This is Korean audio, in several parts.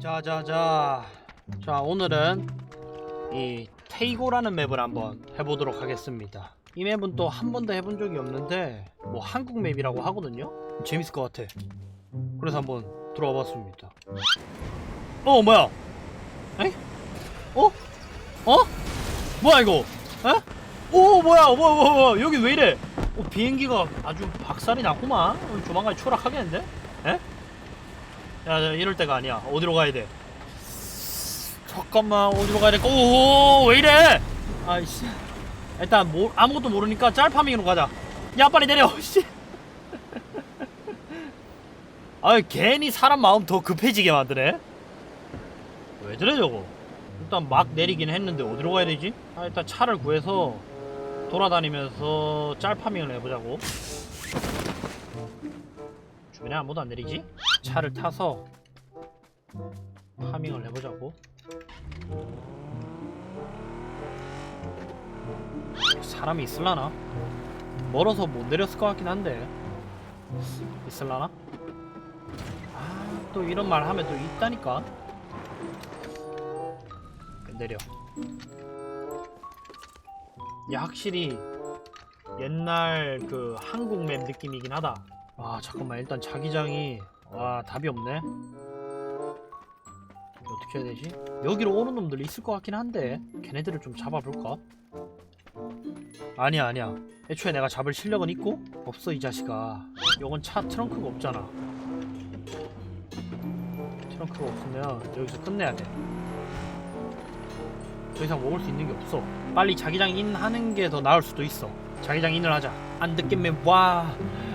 자자자 자 오늘은 이 테이고라는 맵을 한번 해보도록 하겠습니다 이 맵은 또 한 번도 해본 적이 없는데 뭐 한국 맵이라고 하거든요 재밌을 것 같아 그래서 한번 들어와 봤습니다 어 뭐야 에? 어? 어? 뭐야 이거 에? 오 뭐야 뭐야 뭐야 뭐야 여기 왜 이래 어, 비행기가 아주 박살이 났구만 어, 조만간 추락하겠는데? 에? 야, 야, 이럴 때가 아니야. 어디로 가야 돼? 잠깐만, 어디로 가야 될까? 오, 왜 이래? 아이씨. 일단 뭐, 아무것도 모르니까 짤파밍으로 가자. 야, 빨리 내려. 씨. 아, 괜히 사람 마음 더 급해지게 만드네. 왜 저래 저거? 일단 막 내리긴 했는데 어디로 가야 되지? 아, 일단 차를 구해서 돌아다니면서 짤파밍을 해보자고. 주변에 아무도 안 내리지? 차를 타서 파밍을 해보자고. 사람이 있을라나? 멀어서 못 내렸을 것 같긴 한데. 있을라나? 아 또 이런 말 하면 또 있다니까. 내려. 야 확실히 옛날 그 한국 맵 느낌이긴 하다. 아 잠깐만. 일단 자기장이 와 답이 없네. 어떻게 해야 되지? 여기로 오는 놈들 있을 것 같긴 한데 걔네들을 좀 잡아볼까? 아니야 아니야. 애초에 내가 잡을 실력은 있고 없어 이 자식아. 요건 차 트렁크가 없잖아. 트렁크가 없으면 여기서 끝내야 돼더 이상 먹을 수 있는 게 없어. 빨리 자기장 인 하는 게 더 나을 수도 있어. 자기장 인을 하자. 안 느끼면 와.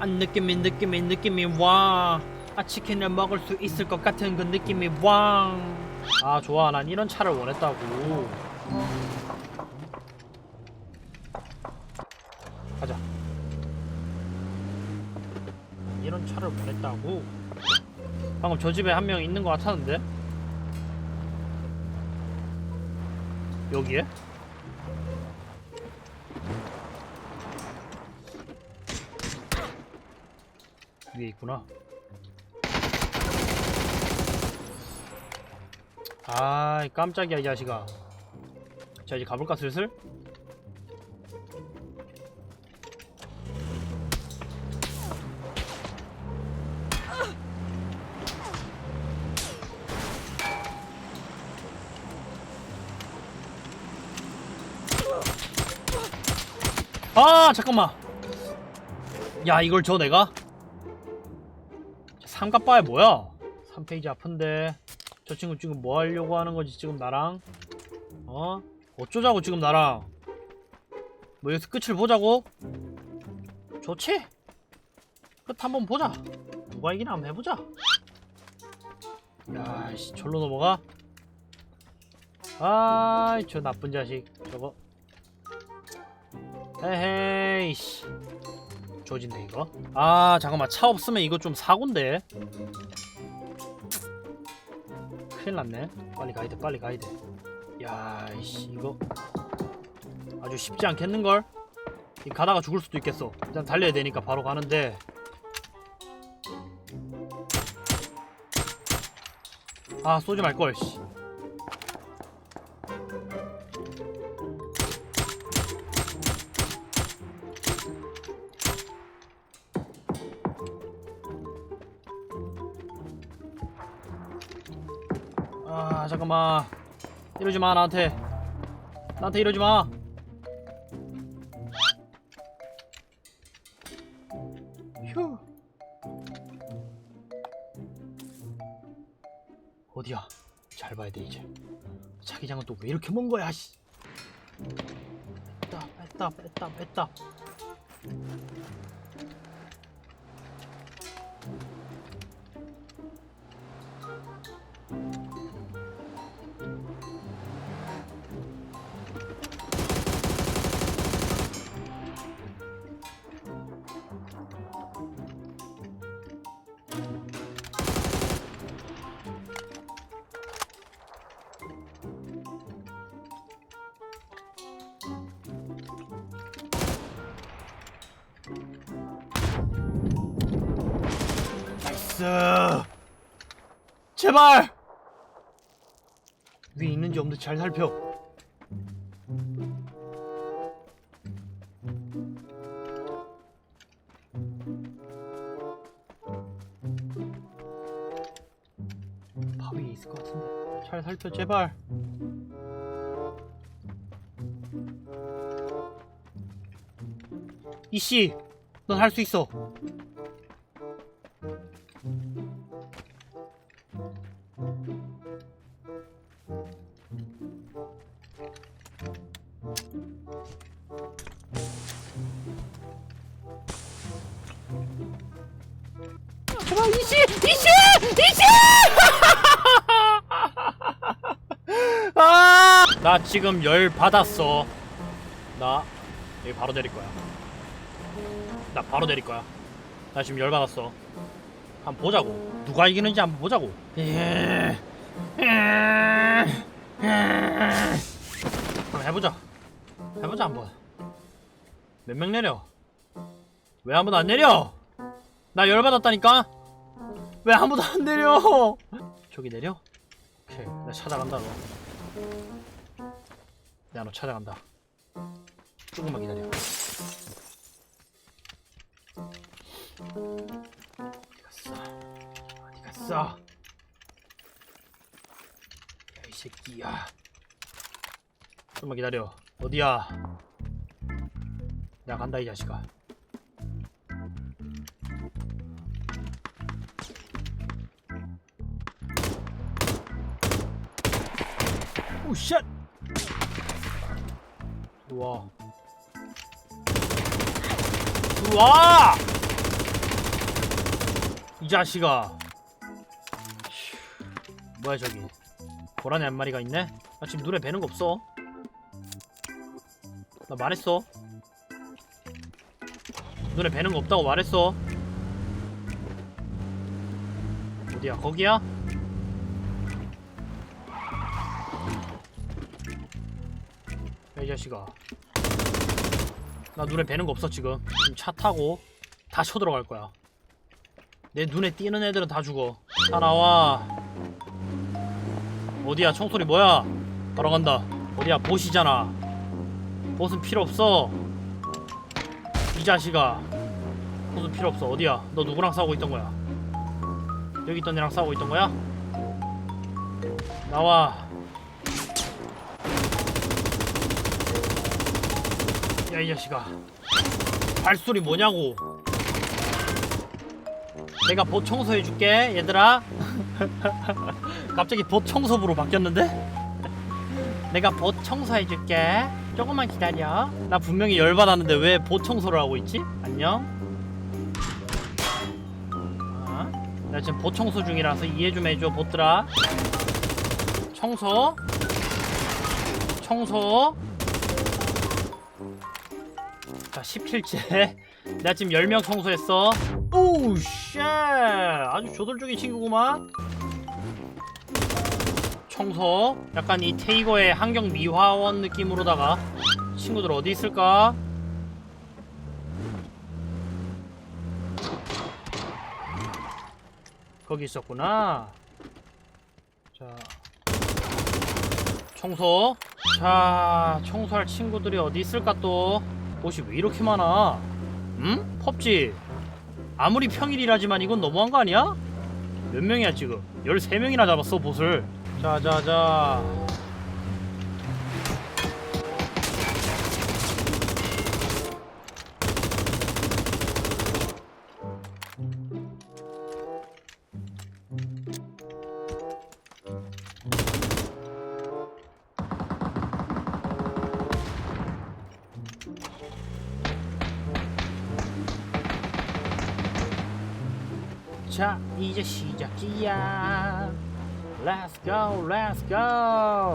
안 느낌이 느낌이 느낌이 와. 아 치킨을 먹을 수 있을 것 같은 그 느낌이 왕. 아 좋아 난 이런 차를 원했다고. 가자. 이런 차를 원했다고. 방금 저 집에 한 명 있는 것 같았는데. 여기에? 위에 있구나. 아이 깜짝이야 이 자식아. 자 이제 가볼까 슬슬? 아 잠깐만. 야 이걸 줘 내가? 삼갑바야 뭐야? 3페이지 아픈데 저 친구 지금 뭐 하려고 하는 거지 지금 나랑? 어? 어쩌자고 지금 나랑? 뭐 여기서 끝을 보자고? 좋지? 끝 한번 보자 누가 이기나 한번 해보자 야씨 절로 넘어가? 아이 저 나쁜 자식 저거 에헤이 씨 조진데 이거 아 잠깐만 차 없으면 이거 좀 사고인데 큰일 났네. 빨리 가야 돼 빨리 가야 돼야 이씨 이거 아주 쉽지 않겠는걸? 이 가다가 죽을 수도 있겠어. 일단 달려야 되니까 바로 가는데. 아 쏘지 말걸 씨 잠깐만. 이러지 마 나한테. 나한테 이러지 마. 휴. 어디야? 잘 봐야 돼 이제. 자기장은 또 왜 이렇게 먼 거야 씨. 뺐다 뺐다 뺐다 뺐다 나이스 제발 위에 있는지 없는지 잘 살펴. 바위에 있을 것 같은데. 잘 살펴 제발. 이씨, 넌 할 수 있어. 이씨, 이씨, 이씨! 아! 나 지금 열 받았어. 나 여기 바로 내릴 거야. 나 바로 내릴 거야. 나 지금 열 받았어. 한번 보자고. 누가 이기는지 한번 보자고. 예. 예. 예. 한번 해보자. 해보자 한번. 몇 명 내려? 왜 아무도 안 내려? 나 열 받았다니까. 왜 아무도 안 내려? 저기 내려? 오케이, 나 찾아간다 너. 내가 너 찾아간다. 조금만 기다려. 야, 이 새끼야. 좀만 기다려. 어디야? 내가 간다 이 자식아. 오 샷! 우와. 우와! 이 자식아. 휴, 뭐야 저기? 고라니 한 마리가 있네? 나 지금 눈에 뵈는 거 없어. 나 말했어. 눈에 뵈는 거 없다고 말했어. 어디야? 거기야? 야, 이 자식아. 나 눈에 뵈는 거 없어 지금. 지금 차 타고 다 쳐들어갈 거야. 내 눈에 띄는 애들은 다 죽어. 다 나와. 어디야? 총소리 뭐야? 바로 간다. 어디야? 보시잖아. 보스는 필요 없어. 이 자식아. 보스 필요 없어. 어디야? 너 누구랑 싸우고 있던 거야? 여기 있던 애랑 싸우고 있던 거야? 나와. 야 이 자식아 발소리 뭐냐고 내가 보 청소해줄게 얘들아 갑자기 보 청소부로 바뀌었는데? 내가 보 청소해줄게. 조금만 기다려. 나 분명히 열받았는데 왜보 청소를 하고 있지? 안녕? 어? 나 지금 보 청소 중이라서 이해 좀 해줘 보들아. 청소. 청소. 자 17째. 내가 지금 10명 청소했어. 오우 쉣. 아주 조돌적인 친구구만 청소 약간 이 테이거의 환경 미화원 느낌으로다가 친구들 어디 있을까 거기 있었구나 자 청소 자 청소할 친구들이 어디 있을까 또 옷이 왜 이렇게 많아? 응? 펍지 아무리 평일이라지만 이건 너무한 거 아니야? 몇 명이야 지금? 13명이나 잡았어 보스를 자자자. 자 이제 시작이야 Let's go Let's go.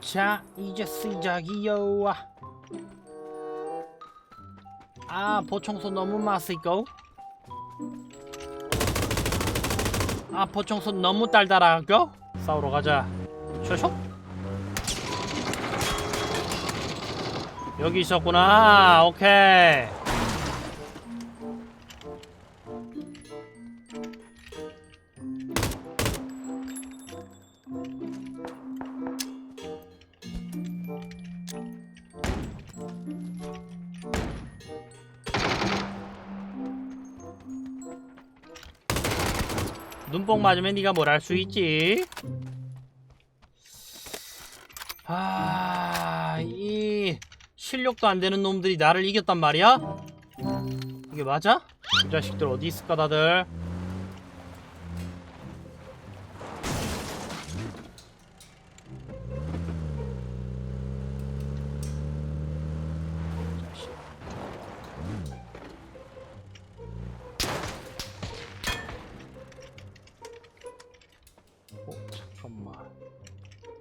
자 이제 시작이요. 아 보청소 너무 맛있고. 아 보청소 너무 달달하고. 싸우러 가자. 쇼쇼 여기 있었구나. 아, 오케이. 눈뽕 맞으면 네가 뭘 할 수 있지? 실력도 안 되는 놈들이 나를 이겼단 말이야? 이게 맞아? 이 자식들 어디 있을까 다들? 어, 잠깐만.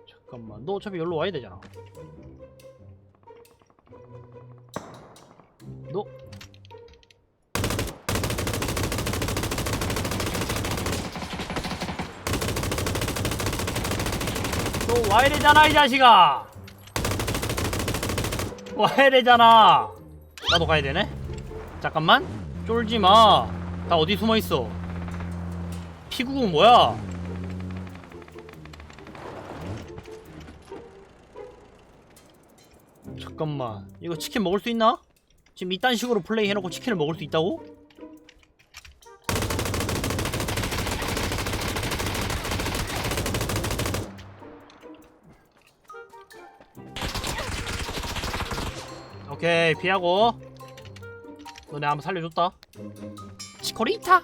잠깐만. 너 어차피 여기로 와야 되잖아. 너. 너 와야 되잖아 이 자식아. 와야 되잖아. 나도 가야 되네. 잠깐만. 쫄지마. 나 어디 숨어있어? 피구공 뭐야? 잠깐만. 이거 치킨 먹을 수 있나? 지금 이딴 식으로 플레이 해놓고 치킨을 먹을 수 있다고? 오케이 피하고 너네 한번 살려줬다 치코리타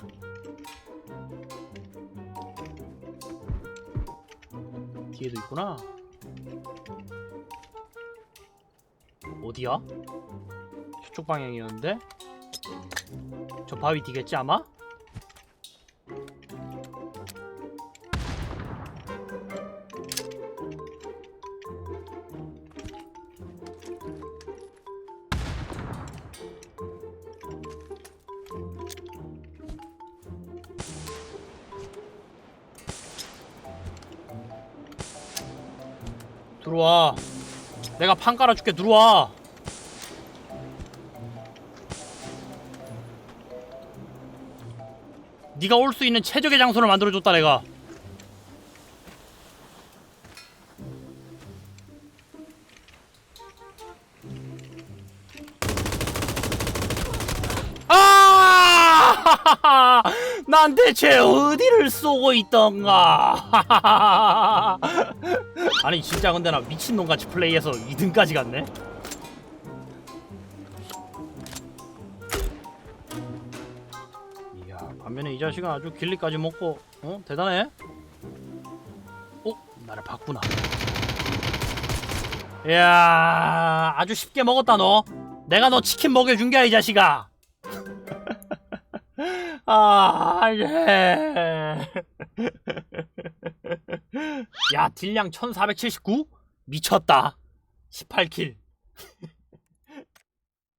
뒤에도 있구나 어디야? 저쪽 방향이었는데? 저 바위 뒤겠지 아마? 들어와. 내가 판 깔아줄게 들어와 네가 올 수 있는 최적의 장소를 만들어줬다 내가. 아! 난 대체 어디를 쏘고 있던가? 아니 진짜 근데 나 미친놈같이 플레이해서 2등까지 갔네 이 자식은 아주 길리까지 먹고 어? 대단해? 어 나를 봤구나. 이야 아주 쉽게 먹었다 너. 내가 너 치킨 먹여준 게야 이 자식아. 아 예. 야 딜량 1479 미쳤다. 18킬